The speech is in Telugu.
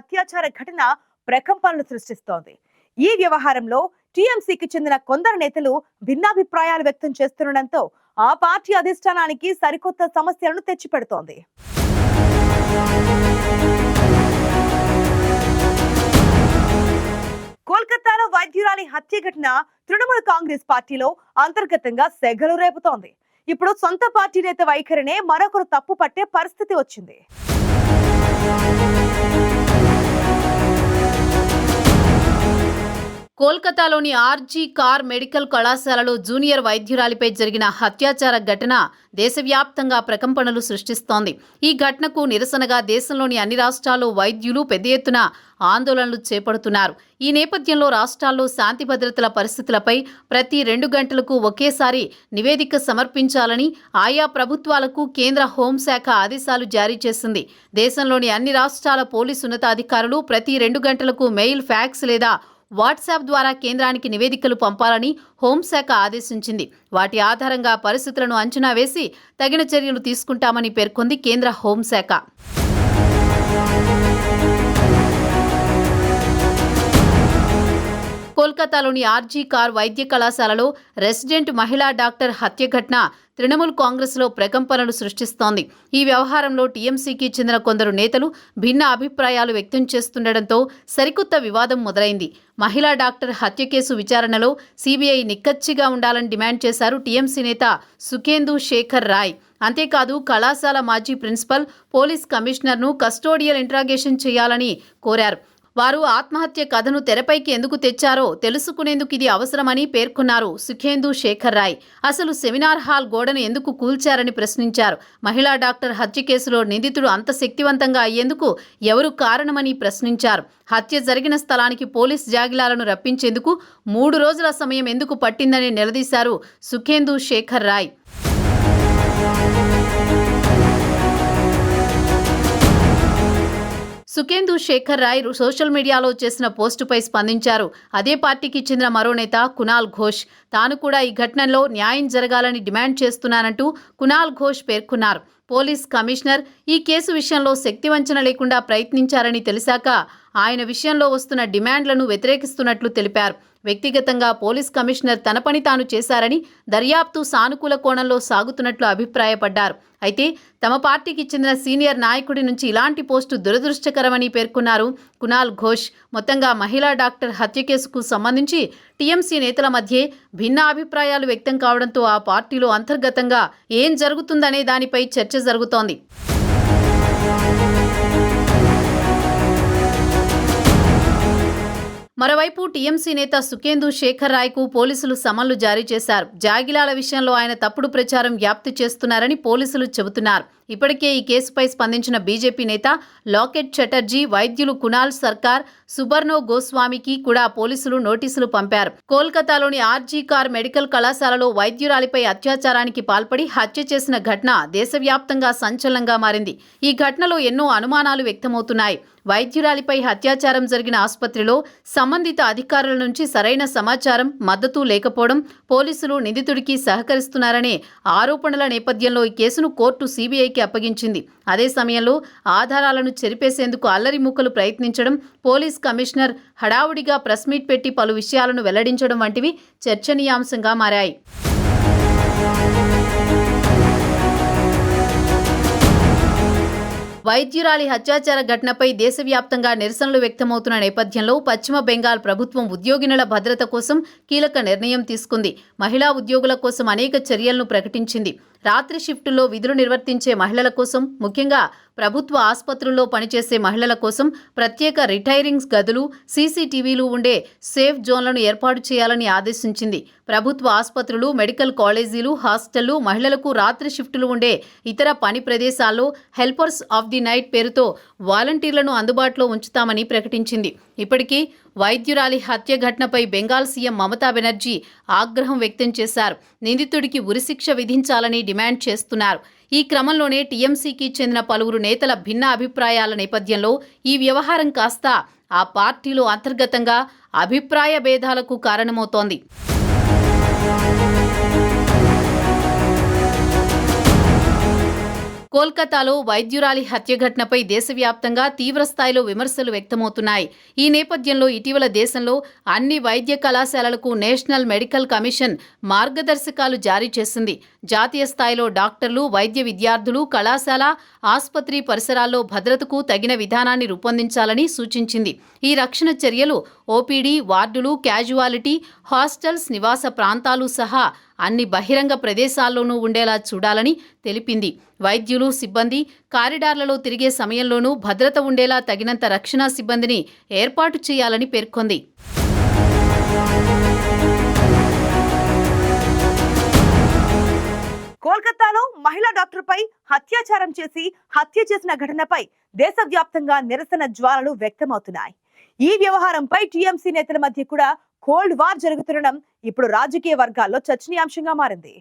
అత్యాచార ఘటన ప్రకంపనలు సృష్టిస్తోంది. ఈ వ్యవహారంలో టీఎంసీకి చెందిన కొందరు నేతలు భిన్నాభిప్రాయాలు వ్యక్తం చేస్తుండటంతో ఆ పార్టీ అధిష్టానానికి సరికొత్త సమస్యలను తెచ్చిపెడుతోంది. కోల్కతాలో వైద్యురాలి హత్య ఘటన తృణమూల కాంగ్రెస్ పార్టీలో అంతర్గతంగా సెగలు రేపుతోంది. ఇప్పుడు సొంత పార్టీ నేత వైఖరినే మరొకరు తప్పు పట్టే పరిస్థితి వచ్చింది. కోల్కతాలోని ఆర్జీ కార్ మెడికల్ కళాశాలలో జూనియర్ వైద్యురాలిపై జరిగిన హత్యాచార ఘటన దేశవ్యాప్తంగా ప్రకంపనలు సృష్టిస్తోంది. ఈ ఘటనకు నిరసనగా దేశంలోని అన్ని రాష్ట్రాల్లో వైద్యులు పెద్ద ఎత్తున ఆందోళనలు చేపడుతున్నారు. ఈ నేపథ్యంలో రాష్ట్రాల్లో శాంతి భద్రతల పరిస్థితులపై ప్రతి రెండు గంటలకు ఒకేసారి నివేదిక సమర్పించాలని ఆయా ప్రభుత్వాలకు కేంద్ర హోంశాఖ ఆదేశాలు జారీ చేసింది. దేశంలోని అన్ని రాష్ట్రాల పోలీసు ఉన్నతాధికారులు ప్రతి రెండు గంటలకు మెయిల్ ఫ్యాక్స్ లేదా వాట్సాప్ ద్వారా కేంద్రానికి నివేదికలు పంపాలని హోంశాఖ ఆదేశించింది. వాటి ఆధారంగా పరిస్థితులను అంచనా వేసి తగిన చర్యలు తీసుకుంటామని పేర్కొంది కేంద్ర హోంశాఖ కోల్కతాలోని ఆర్జీ కార్ వైద్య కళాశాలలో రెసిడెంట్ మహిళా డాక్టర్ హత్య ఘటన తృణమూల్ కాంగ్రెస్లో ప్రకంపనలు సృష్టిస్తోంది. ఈ వ్యవహారంలో టీఎంసీకి చెందిన కొందరు నేతలు భిన్న అభిప్రాయాలు వ్యక్తం చేస్తుండటంతో సరికొత్త వివాదం మొదలైంది. మహిళా డాక్టర్ హత్య కేసు విచారణలో సీబీఐ నిక్కచ్చిగా ఉండాలని డిమాండ్ చేశారు టీఎంసీ నేత సుఖేందు శేఖర్ రాయ్. అంతేకాదు కళాశాల మాజీ ప్రిన్సిపల్ పోలీస్ కమిషనర్ను కస్టోడియల్ ఇంట్రాగేషన్ చేయాలని కోరారు. వారు ఆత్మహత్య కథను తెరపైకి ఎందుకు తెచ్చారో తెలుసుకునేందుకు ఇది అవసరమని పేర్కొన్నారు సుఖేందు శేఖర్ రాయ్. అసలు సెమినార్ హాల్ గోడను ఎందుకు కూల్చారని ప్రశ్నించారు. మహిళా డాక్టర్ హత్య కేసులో నిందితుడు అంత శక్తివంతంగా అయ్యేందుకు ఎవరు కారణమని ప్రశ్నించారు. హత్య జరిగిన స్థలానికి పోలీస్ జాగిలాలను రప్పించేందుకు మూడు రోజుల సమయం ఎందుకు పట్టిందని నిలదీశారు సుఖేందు శేఖర్ రాయ్. సుఖేందు శేఖర్ రాయ్ సోషల్ మీడియాలో చేసిన పోస్టుపై స్పందించారు. అదే పార్టీకి చెందిన మరో నేత కునాల్ ఘోష్. తాను కూడా ఈ ఘటనలో న్యాయం జరగాలని డిమాండ్ చేస్తున్నానంటూ కునాల్ ఘోష్ పేర్కొన్నారు. పోలీస్ కమిషనర్ ఈ కేసు విషయంలో శక్తివంచన లేకుండా ప్రయత్నించారని తెలిసాక ఆయన విషయంలో వస్తున్న డిమాండ్లను వ్యతిరేకిస్తున్నట్లు తెలిపారు. వ్యక్తిగతంగా పోలీస్ కమిషనర్ తన పని తాను చేశారని దర్యాప్తు సానుకూల కోణంలో సాగుతున్నట్లు అభిప్రాయపడ్డారు. అయితే తమ పార్టీకి చెందిన సీనియర్ నాయకుడి నుంచి ఇలాంటి పోస్టు దురదృష్టకరమని పేర్కొన్నారు. కునాల్ ఘోష్. మొత్తంగా మహిళా డాక్టర్ హత్య కేసుకు సంబంధించి టీఎంసీ నేతల మధ్య భిన్న అభిప్రాయాలు వ్యక్తం కావడంతో ఆ పార్టీలో అంతర్గతంగా ఏం జరుగుతుందనే దానిపై చర్చ జరుగుతోంది. మరోవైపు టీఎంసీ నేత సుఖేందు శేఖర్ రాయ్కు పోలీసులు సమన్లు జారీ చేశారు. జాగిలాల విషయంలో ఆయన తప్పుడు ప్రచారం వ్యాప్తి చేస్తున్నారని పోలీసులు చెబుతున్నారు. ఇప్పటికే ఈ కేసుపై స్పందించిన బీజేపీ నేత లాకెట్ చటర్జీ వైద్యులు కునాల్ సర్కార్ సుబర్ణో గోస్వామికి కూడా పోలీసులు నోటీసులు పంపారు. కోల్కతాలోని ఆర్జీ కార్ మెడికల్ కళాశాలలో వైద్యురాలిపై అత్యాచారానికి పాల్పడి హత్య చేసిన ఘటన దేశవ్యాప్తంగా సంచలనంగా మారింది. ఈ ఘటనలో ఎన్నో అనుమానాలు వ్యక్తమవుతున్నాయి. వైద్యురాలిపై అత్యాచారం జరిగిన ఆసుపత్రిలో సంబంధిత అధికారుల నుంచి సరైన సమాచారం మద్దతు లేకపోవడం పోలీసులు నిందితుడికి సహకరిస్తున్నారనే ఆరోపణల నేపథ్యంలో ఈ కేసును కోర్టు సీబీఐకి అప్పగించింది. అదే సమయంలో ఆధారాలను చెరిపేసేందుకు అల్లరి ముక్కలు ప్రయత్నించడం పోలీస్ కమిషనర్ హడావుడిగా ప్రెస్ మీట్ పెట్టి పలు విషయాలను వెల్లడించడం వంటివి చర్చనీయాంశంగా మారాయి. వైద్యురాలి హత్యాచార ఘటనపై దేశవ్యాప్తంగా నిరసనలు వ్యక్తమవుతున్న నేపథ్యంలో పశ్చిమ బెంగాల్ ప్రభుత్వం ఉద్యోగినుల భద్రత కోసం కీలక నిర్ణయం తీసుకుంది. మహిళా ఉద్యోగుల కోసం అనేక చర్యలను ప్రకటించింది. రాత్రి షిఫ్టులో విధులు నిర్వర్తించే మహిళల కోసం ముఖ్యంగా ప్రభుత్వ ఆసుపత్రుల్లో పనిచేసే మహిళల కోసం ప్రత్యేక రిటైరింగ్స్ గదులు సీసీటీవీలు ఉండే సేఫ్ జోన్లను ఏర్పాటు చేయాలని ఆదేశించింది. ప్రభుత్వ ఆసుపత్రులు మెడికల్ కాలేజీలు హాస్టళ్ళు మహిళలకు రాత్రి షిఫ్టులు ఉండే ఇతర పని ప్రదేశాల్లో హెల్పర్స్ ఆఫ్ ది నైట్ పేరుతో వాలంటీర్లను అందుబాటులో ఉంచుతామని ప్రకటించింది. ఇప్పటికీ వైద్యురాలి హత్య ఘటనపై బెంగాల్ సీఎం మమతా బెనర్జీ ఆగ్రహం వ్యక్తం చేశారు. నిందితుడికి ఉరిశిక్ష విధించాలని డిమాండ్ చేస్తున్నారు. ఈ క్రమంలోనే టీఎంసీకి చెందిన పలువురు నేతల భిన్న అభిప్రాయాల నేపథ్యంలో ఈ వ్యవహారం కాస్త ఆ పార్టీలో అంతర్గతంగా అభిప్రాయ భేదాలకు కారణమవుతోంది. కోల్కతాలో వైద్యురాలి హత్య ఘటనపై దేశవ్యాప్తంగా తీవ్రస్థాయిలో విమర్శలు వ్యక్తమవుతున్నాయి. ఈ నేపథ్యంలో ఇటీవల దేశంలో అన్ని వైద్య కళాశాలలకు నేషనల్ మెడికల్ కమిషన్ మార్గదర్శకాలు జారీ చేసింది. జాతీయ స్థాయిలో డాక్టర్లు వైద్య విద్యార్థులు కళాశాల ఆసుపత్రి పరిసరాల్లో భద్రతకు తగిన విధానాన్ని రూపొందించాలని సూచించింది. ఈ రక్షణ చర్యలు ఓపీడీ వార్డులు క్యాజువాలిటీ హాస్టల్స్ నివాస ప్రాంతాలు సహా అన్ని బహిరంగ ప్రదేశాల్లోనూ ఉండేలా చూడాలని తెలిపింది. వైద్యులు సిబ్బంది కారిడార్లలో తిరిగే సమయంలోనూ భద్రత ఉండేలా తగినంత రక్షణ సిబ్బందిని ఏర్పాటు చేయాలని పేర్కొంది. కోల్కతాలో మహిళా డాక్టర్పై అత్యాచారం చేసి హత్య చేసిన ఘటనపై దేశవ్యాప్తంగా నిరసన జ్వాలలు వ్యక్తమవుతున్నాయి. ఈ వ్యవహారంపై టీఎంసీ నేతల మధ్య కూడా కోల్డ్ వార్ జరుగుతుండడం ఇప్పుడు రాజకీయ వర్గాల్లో చర్చనీయాంశంగా మారింది.